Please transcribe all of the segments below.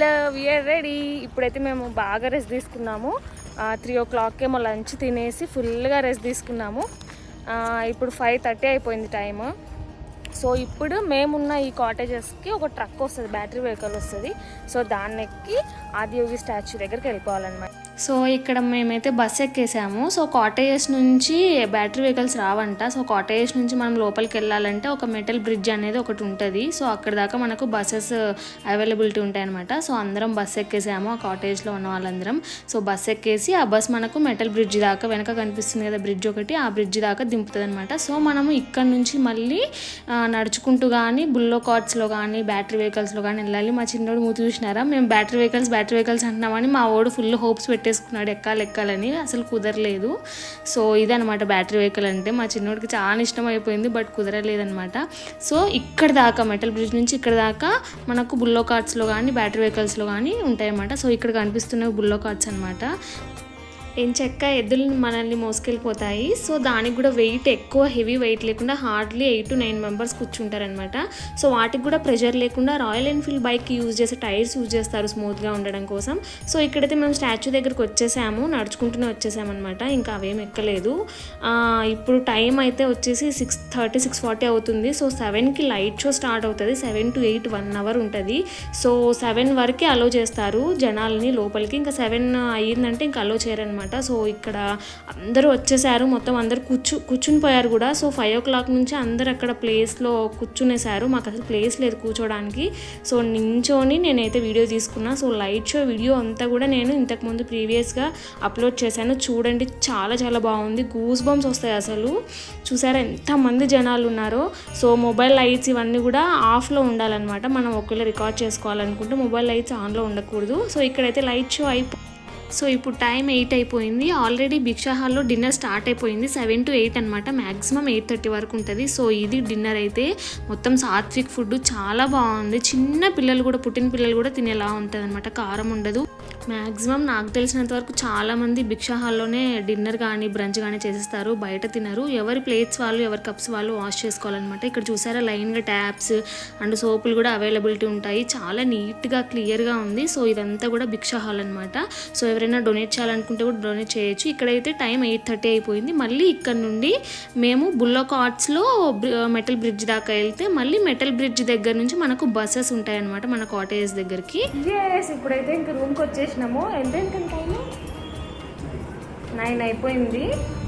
Love your ready ఇప్పుడైతే మేము బాగా రెస్ట్ తీసుకున్నాము. త్రీ ఓ క్లాక్ ఏమో లంచ్ తినేసి ఫుల్గా రెస్ట్ తీసుకున్నాము. ఇప్పుడు ఫైవ్ థర్టీ అయిపోయింది టైము సో ఇప్పుడు మేమున్న ఈ కాటేజెస్కి ఒక ట్రక్ వస్తుంది బ్యాటరీ వెహికల్ వస్తుంది. సో దాన్నెక్కి ఆదియోగి స్టాచ్యూ దగ్గరికి వెళ్ళిపోవాలన్నమాట. సో ఇక్కడ మేమైతే బస్ ఎక్కేసాము. సో కాటేజెస్ నుంచి బ్యాటరీ వెహికల్స్ రావంట. సో కాటేజెస్ నుంచి మనం లోపలికి వెళ్ళాలంటే ఒక మెటల్ బ్రిడ్జ్ అనేది ఒకటి ఉంటుంది. సో అక్కడ దాకా మనకు బస్సెస్ అవైలబిలిటీ ఉంటాయన్నమాట. సో అందరం బస్ ఎక్కేసాము ఆ కాటేజ్లో ఉన్న వాళ్ళందరం. సో బస్ ఎక్కేసి ఆ బస్ మనకు మెటల్ బ్రిడ్జ్ దాకా వెనక కనిపిస్తుంది కదా బ్రిడ్జ్ ఒకటి ఆ బ్రిడ్జ్ దాకా దింపుతుంది అనమాట సో మనము ఇక్కడ నుంచి మళ్ళీ నడుచుకుంటూ కానీ బుల్లో కార్ట్స్లో కానీ బ్యాటరీ వెహికల్స్లో కానీ వెళ్ళాలి. మా చిన్నోడు మూతి చూసినారా? మేము బ్యాటరీ వెహికల్స్ బ్యాటరీ వెహికల్స్ అంటున్నామని మా వాడు ఫుల్ హోప్స్ పెట్టేసుకున్నాడు ఎక్కాలి ఎక్కాలని అసలు కుదరలేదు. సో ఇదనమాట బ్యాటరీ వెహికల్ అంటే మా చిన్నోడికి చాలా ఇష్టం అయిపోయింది బట్ కుదరలేదనమాట సో ఇక్కడ దాకా మెటల్ బ్రిడ్జ్ నుంచి ఇక్కడ దాకా మనకు బుల్లో కార్ట్స్లో కానీ బ్యాటరీ వెహికల్స్లో కానీ ఉంటాయన్నమాట. సో ఇక్కడ కనిపిస్తున్నవి బుల్లో కార్ట్స్ అనమాట ఎంచెక్క ఎద్దులు మనల్ని మోసుకెళ్ళిపోతాయి. సో దానికి కూడా వెయిట్ ఎక్కువ హెవీ వెయిట్ లేకుండా hardly eight to nine members కూర్చుంటారనమాట so వాటికి కూడా ప్రెషర్ లేకుండా రాయల్ ఎన్ఫీల్డ్ బైక్ యూజ్ చేసే టైర్స్ యూజ్ చేస్తారు స్మూత్గా ఉండడం కోసం. సో ఇక్కడైతే మేము స్టాచ్యూ దగ్గరికి వచ్చేసాము నడుచుకుంటూనే వచ్చేసామన్నమాట. ఇంకా అవేం ఎక్కలేదు. ఇప్పుడు టైం అయితే వచ్చేసి సిక్స్ థర్టీ సిక్స్ ఫార్టీ అవుతుంది. సో సెవెన్కి లైట్ షో స్టార్ట్ అవుతుంది. Seven to eight one hour ఉంటుంది. సో సెవెన్ వరకే అలో చేస్తారు జనాల్ని లోపలికి. ఇంకా సెవెన్ అయ్యిందంటే ఇంకా అలో చేయరనమాట అనమాట సో ఇక్కడ అందరూ వచ్చేసారు. మొత్తం అందరూ కూర్చు కూర్చుని పోయారు కూడా. సో ఫైవ్ ఓ క్లాక్ నుంచి అందరు అక్కడ ప్లేస్లో కూర్చునేసారు. మాకు అసలు ప్లేస్ లేదు కూర్చోడానికి. సో నించోని నేనైతే వీడియో తీసుకున్నా. సో లైట్ షో వీడియో అంతా కూడా నేను ఇంతకుముందు ప్రీవియస్గా అప్లోడ్ చేశాను. చూడండి చాలా చాలా బాగుంది. గూస్ బంప్స్ వస్తాయి అసలు. చూసారా ఎంతమంది జనాలు ఉన్నారో. సో మొబైల్ లైట్స్ ఇవన్నీ కూడా ఆఫ్లో ఉండాలన్నమాట. మనం ఒకవేళ రికార్డ్ చేసుకోవాలనుకుంటే మొబైల్ లైట్స్ ఆన్లో ఉండకూడదు. సో ఇక్కడైతే లైట్ షో అయిపో సో ఇప్పుడు టైం ఎయిట్ అయిపోయింది. ఆల్రెడీ భిక్షా హాల్లో డిన్నర్ స్టార్ట్ అయిపోయింది. సెవెన్ టు ఎయిట్ అనమాట మ్యాక్సిమం ఎయిట్ థర్టీ వరకు ఉంటుంది. సో ఇది డిన్నర్ అయితే మొత్తం సాత్విక్ ఫుడ్ చాలా బాగుంది. చిన్న పిల్లలు కూడా పుట్టిన పిల్లలు కూడా తినేలా ఉంటుంది అనమాట కారం ఉండదు. మ్యాక్సిమం నాకు తెలిసినంత వరకు చాలామంది భిక్షా హాల్లోనే డిన్నర్ కానీ బ్రంచ్ కానీ చేసేస్తారు. బయట తినరు. ఎవరి ప్లేట్స్ వాళ్ళు ఎవరి కప్స్ వాళ్ళు వాష్ చేసుకోవాలన్నమాట. ఇక్కడ చూసారా లైన్గా ట్యాప్స్ అండ్ సోపులు కూడా అవైలబిలిటీ ఉంటాయి. చాలా నీట్గా క్లియర్గా ఉంది. సో ఇదంతా కూడా భిక్షా హాల్ అనమాట సో ఎవరైనా ఎవరైనా డొనేట్ చేయాలనుకుంటే కూడా డొనేట్ చేయొచ్చు. ఇక్కడైతే టైం ఎయిట్ థర్టీ అయిపోయింది. మళ్ళీ ఇక్కడ నుండి మేము బుల్లోక్ ఆర్ట్స్లో మెటల్ బ్రిడ్జ్ దాకా వెళ్తే మళ్ళీ మెటల్ బ్రిడ్జ్ దగ్గర నుంచి మనకు బస్సెస్ ఉంటాయన్నమాట మన కాటేజ్ దగ్గరికి. ఇప్పుడైతే ఇంకా రూమ్కి వచ్చేసినాము. ఎంత టైం నైన్ అయిపోయింది.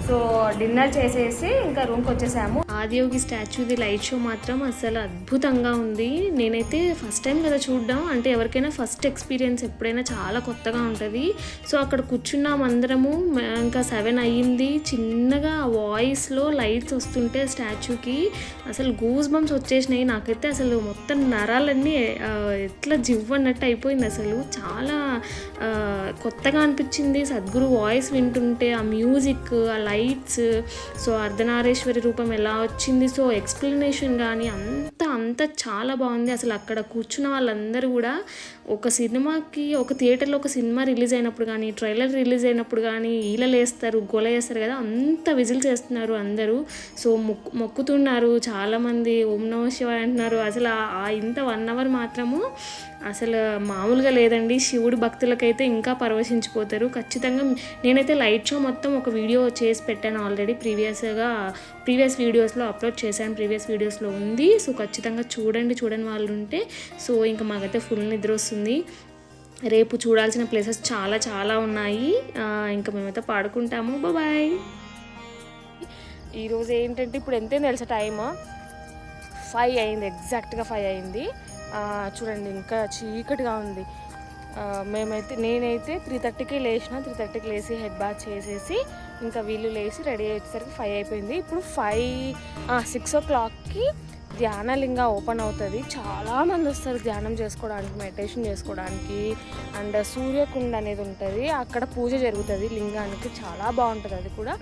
సో డిన్నర్ చేసేసి ఇంకా రూమ్కి వచ్చేసాము. ఆదియోగి స్టాచ్యూది లైట్ షో మాత్రం అసలు అద్భుతంగా ఉంది. నేనైతే ఫస్ట్ టైం కదా చూడడం. అంటే ఎవరికైనా ఫస్ట్ ఎక్స్పీరియన్స్ ఎప్పుడైనా చాలా కొత్తగా ఉంటుంది. సో అక్కడ కూర్చున్నాం అందరము. ఇంకా సెవెన్ అయ్యింది. చిన్నగా వాయిస్లో లైట్స్ వస్తుంటే స్టాచ్యూకి అసలు గూస్ బంప్స్ వచ్చేసినాయి. నాకైతే అసలు మొత్తం నరాలన్నీ ఎట్లా ఎట్లా జివ్వన్నట్టు అయిపోయింది అసలు. చాలా కొత్తగా అనిపించింది. సద్గురు వాయిస్ వింటుంటే ఆ మ్యూజిక్ ఆ లైట్స్ సో అర్ధనారేశ్వరి రూపం ఎలా వచ్చింది? సో ఎక్స్ప్లెనేషన్ కానీ అంత అంత చాలా బాగుంది. అసలు అక్కడ కూర్చున్న వాళ్ళందరూ కూడా ఒక సినిమాకి ఒక థియేటర్లో ఒక సినిమా రిలీజ్ అయినప్పుడు కానీ ట్రైలర్ రిలీజ్ అయినప్పుడు కానీ ఈలలు వేస్తారు గొల వేస్తారు కదా అంత విజిల్స్ వేస్తున్నారు అందరూ. సో మొక్కు మొక్కుతున్నారు చాలామంది ఓం నమ శివాయ అంటున్నారు. అసలు ఆ ఇంత వన్ అవర్ మాత్రము అసలు మామూలుగా లేదండి. శివుడు భక్తులకైతే ఇంకా పరవశించిపోతారు. ఖచ్చితంగా నేనైతే లైట్ షో మొత్తం ఒక వీడియో చేసి పెట్టాను ఆల్రెడీ. ప్రీవియస్గా ప్రీవియస్ వీడియోస్లో అప్లోడ్ చేశాను. ప్రీవియస్ వీడియోస్లో ఉంది. సో ఖచ్చితంగా చూడండి. చూడని వాళ్ళు ఉంటే సో ఇంకా మాకైతే ఫుల్ నిద్ర వస్తుంది. రేపు చూడాల్సిన ప్లేసెస్ చాలా చాలా ఉన్నాయి. ఇంకా మేమైతే పాడుకుంటాము. బాయ్. ఈరోజు ఏంటంటే ఇప్పుడు ఎంతే తెలుసా టైమ్? ఫైవ్ అయింది. ఎగ్జాక్ట్గా ఫైవ్ అయింది. చూడండి ఇంకా చీకటిగా ఉంది. మేమైతే నేనైతే త్రీ థర్టీకి లేచిన త్రీ థర్టీకి లేచి హెడ్ బాత్ చేసేసి ఇంకా వీళ్ళు లేచి రెడీ అయ్యేసరికి ఫైవ్ అయిపోయింది. ఇప్పుడు ఫైవ్ సిక్స్ ఓ క్లాక్కి ధ్యానలింగ ఓపెన్ అవుతుంది. చాలామంది వస్తారు ధ్యానం చేసుకోవడానికి మెడిటేషన్ చేసుకోవడానికి. అండ్ సూర్యకుండ అనేది ఉంటుంది. అక్కడ పూజ జరుగుతుంది. లింగానికి చాలా బాగుంటుంది అది కూడా.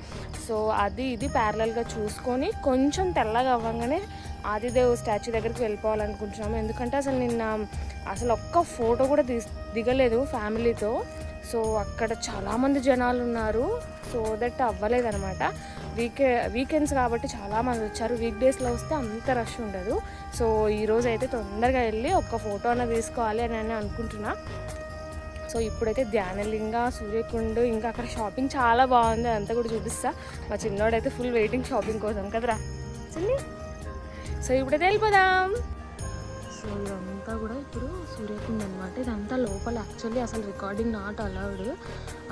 సో అది ఇది ప్యారలల్గా చూసుకొని కొంచెం తెల్లగా అవ్వగానే ఆదిదేవ్ స్టాచ్యూ దగ్గరికి వెళ్ళిపోవాలనుకుంటున్నాము. ఎందుకంటే అసలు నిన్న అసలు ఒక్క ఫోటో కూడా తీస్ దిగలేదు ఫ్యామిలీతో. సో అక్కడ చాలామంది జనాలు ఉన్నారు. సో దట్ అవ్వలేదనమాట వీకే వీకెండ్స్ కాబట్టి చాలామంది వచ్చారు. వీక్ డేస్లో వస్తే అంత రష్ ఉండదు. సో ఈరోజు అయితే తొందరగా వెళ్ళి ఒక్క ఫోటో అన్న తీసుకోవాలి అని నేను అనుకుంటున్నా. సో ఇప్పుడైతే ధ్యానలింగ సూర్యకుండ్ ఇంకా అక్కడ షాపింగ్ చాలా బాగుంది. అంతా కూడా చూపిస్తా. మా చిన్నోడైతే ఫుల్ వెయిటింగ్ షాపింగ్ కోసం కదరా. చిన్ని సో ఇప్పుడైతే వెళ్ళిపోదాం సో ఇదంతా కూడా ఇప్పుడు సూర్యకుండ అనమాట ఇదంతా లోపల యాక్చువల్లీ అసలు రికార్డింగ్ నాట్ అలౌడ్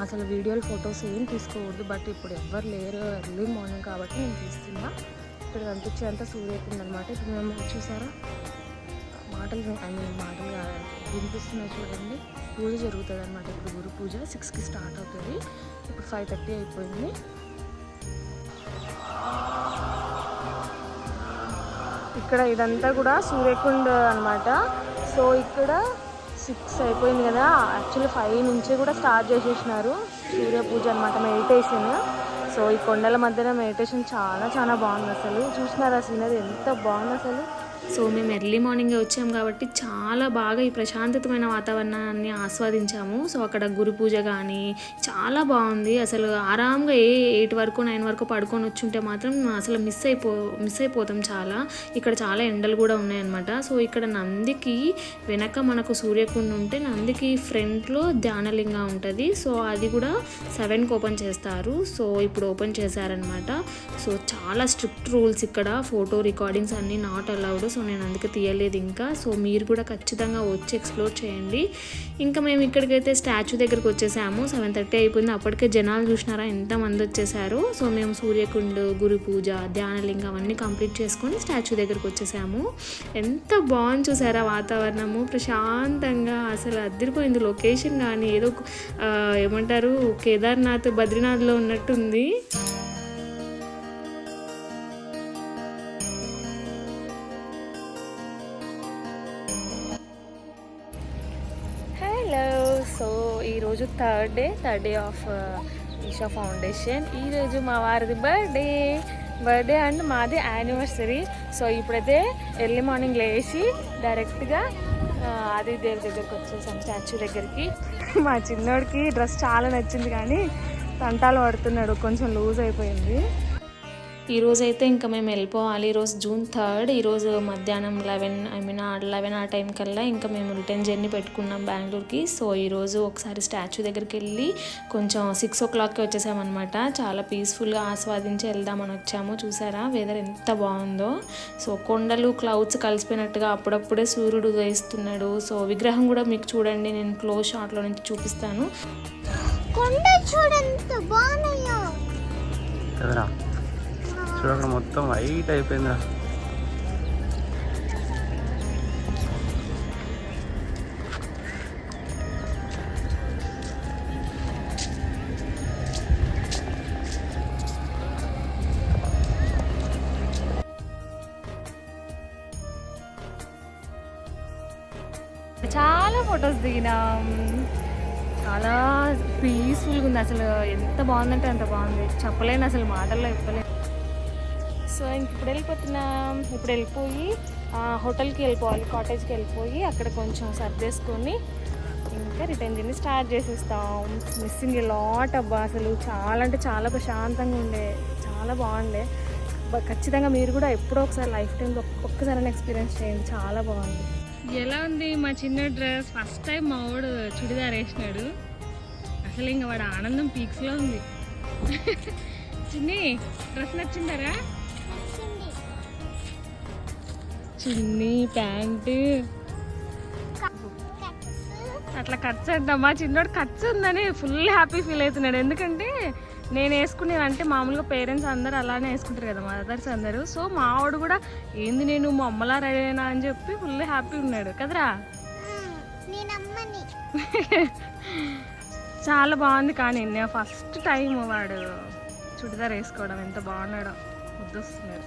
అసలు వీడియోలు ఫొటోస్ ఏం తీసుకోకూడదు. బట్ ఇప్పుడు ఎవ్వరు లేరు ఎర్లీ మార్నింగ్ కాబట్టి నేను తీస్తున్నా. ఇక్కడ కనిపించేంత సూర్యకుండ అనమాట ఇప్పుడు మేము చూసారా? మాటలు ఐ మీన్ మాటలు వినిపిస్తున్నాయి చూడండి. పూజ జరుగుతుంది అనమాట ఇప్పుడు గురు పూజ సిక్స్కి స్టార్ట్ అవుతుంది. ఇప్పుడు ఫైవ్ థర్టీ అయిపోయింది. ఇక్కడ ఇదంతా కూడా సూర్యకుండ్ అనమాట సో ఇక్కడ సిక్స్ అయిపోయింది కదా. యాక్చువల్లీ ఫైవ్ నుంచి కూడా స్టార్ట్ చేసేసినారు. సూర్య పూజ అనమాట మెడిటేషన్ సో ఈ కొండల మధ్యన మెడిటేషన్ చాలా చాలా బాగుంది అసలు. చూసినారా సీనరీ ఎంత బాగుంది అసలు? సో మేము ఎర్లీ మార్నింగ్ వచ్చాం కాబట్టి చాలా బాగా ఈ ప్రశాంతతమైన వాతావరణాన్ని ఆస్వాదించాము. సో అక్కడ గురు పూజ కానీ చాలా బాగుంది. అసలు ఆరాంగా ఏ ఎయిట్ వరకు నైన్ వరకు పడుకొని వచ్చుంటే మాత్రం అసలు మిస్ అయిపో మిస్ అయిపోతాం చాలా. ఇక్కడ చాలా ఎండలు కూడా ఉన్నాయన్నమాట. సో ఇక్కడ నందికి వెనక మనకు సూర్యకుండ ఉంటే నందికి ఫ్రంట్లో ధ్యానలింగ ఉంటుంది. సో అది కూడా సెవెన్కి ఓపెన్ చేస్తారు. సో ఇప్పుడు ఓపెన్ చేశారనమాట సో చాలా స్ట్రిక్ట్ రూల్స్ ఇక్కడ. ఫోటో రికార్డింగ్స్ అన్నీ నాట్ అలౌడ్. సో నేను అందుకే తీయలేదు ఇంకా. సో మీరు కూడా ఖచ్చితంగా వచ్చి ఎక్స్ప్లోర్ చేయండి. ఇంకా మేము ఇక్కడికైతే స్టాచ్యూ దగ్గరికి వచ్చేసాము. సెవెన్ థర్టీ అయిపోయింది. అప్పటికే జనాలు చూసినారా? ఎంతమంది వచ్చేసారు? సో మేము సూర్యకుండ్ గురు పూజ ధ్యానలింగం అవన్నీ కంప్లీట్ చేసుకొని స్టాచ్యూ దగ్గరకు వచ్చేసాము. ఎంత బాగుంది చూసారా వాతావరణము. ప్రశాంతంగా అసలు అదిరిపోయింది. లొకేషన్ కానీ ఏదో ఏమంటారు కేదార్నాథ్ బద్రీనాథ్లో ఉన్నట్టుంది. ఈరోజు third day third day of Isha Foundation ఈరోజు మా వారిది బర్త్డే బర్త్డే అండ్ మాది యానివర్సరీ సో ఇప్పుడైతే ఎర్లీ మార్నింగ్ లేచి డైరెక్ట్గా ఆది దేవి దగ్గరికి వచ్చేసాం స్టాచ్యూ దగ్గరికి. మా చిన్నోడికి డ్రెస్ చాలా నచ్చింది కానీ తంటాలు పడుతున్నాడు కొంచెం లూజ్ అయిపోయింది. ఈరోజు అయితే ఇంకా మేము వెళ్ళిపోవాలి. ఈరోజు జూన్ థర్డ్ ఈరోజు మధ్యాహ్నం లెవెన్ ఐ మీన్ లెవెన్ ఆ టైం కల్లా ఇంకా మేము రిటర్న్ జర్నీ పెట్టుకున్నాం బెంగళూరుకి. సో ఈరోజు ఒకసారి స్టాచ్యూ దగ్గరికి వెళ్ళి కొంచెం సిక్స్ ఓ క్లాక్కి వచ్చేసామన్నమాట. చాలా పీస్ఫుల్గా ఆస్వాదించి వెళ్దామని వచ్చాము. చూసారా? వెదర్ ఎంత బాగుందో. సో కొండలు క్లౌడ్స్ కలిసిపోయినట్టుగా అప్పుడప్పుడే సూర్యుడు వేస్తున్నాడు సో విగ్రహం కూడా మీకు చూడండి. నేను క్లోజ్ షాట్లో నుంచి చూపిస్తాను. కొండ చూడంత బాగున్నాయో. చూడు అక్కడ మొత్తం వైట్ అయిపోయిందా. చాలా ఫొటోస్ దిగినాం. చాలా పీస్ఫుల్గా ఉంది. అసలు ఎంత బాగుందంటే అంత బాగుంది. చెప్పలేను అసలు మాటల్లో చెప్పలేను. సో ఇంక ఇప్పుడు వెళ్ళిపోతున్నాం. ఇప్పుడు వెళ్ళిపోయి హోటల్కి వెళ్ళిపోవాలి కాటేజ్కి వెళ్ళిపోయి అక్కడ కొంచెం సర్దేసుకొని ఇంకా రిటర్న్ జర్నీ స్టార్ట్ చేసేస్తాం. మిస్సింగ్ లాట్ అబ్బా అసలు. చాలా అంటే చాలా ప్రశాంతంగా ఉండే. చాలా బాగుండే. ఖచ్చితంగా మీరు కూడా ఎప్పుడో ఒకసారి లైఫ్ టైంలో ఒక్కసారి ఎక్స్పీరియన్స్ చేయండి. చాలా బాగుంది. ఎలా ఉంది మా చిన్న డ్రెస్? ఫస్ట్ టైం మా వాడు చుడిదార్ వేసినాడు. అసలు ఇంకా వాడు ఆనందం పీక్స్లో ఉంది. చిన్ని డ్రెస్ నచ్చిందరా? చిన్ని ప్యాంటు. అట్లా ఖర్చు అంట మా చిన్నోడు ఖర్చు ఉందని ఫుల్ హ్యాపీ ఫీల్ అవుతున్నాడు. ఎందుకంటే నేను వేసుకునేది అంటే మామూలుగా పేరెంట్స్ అందరు అలానే వేసుకుంటారు కదా మదర్స్ అందరూ. సో మావాడు కూడా ఏంది నేను మా అమ్మలా రెడీ అయినా? అని చెప్పి ఫుల్ హ్యాపీ ఉన్నాడు. కదరా? నేను చాలా బాగుంది కానీ నేను ఫస్ట్ టైం వాడు చుడిదార్ వేసుకోవడం ఎంత బాగున్నాడో ముద్దొస్తున్నాడు.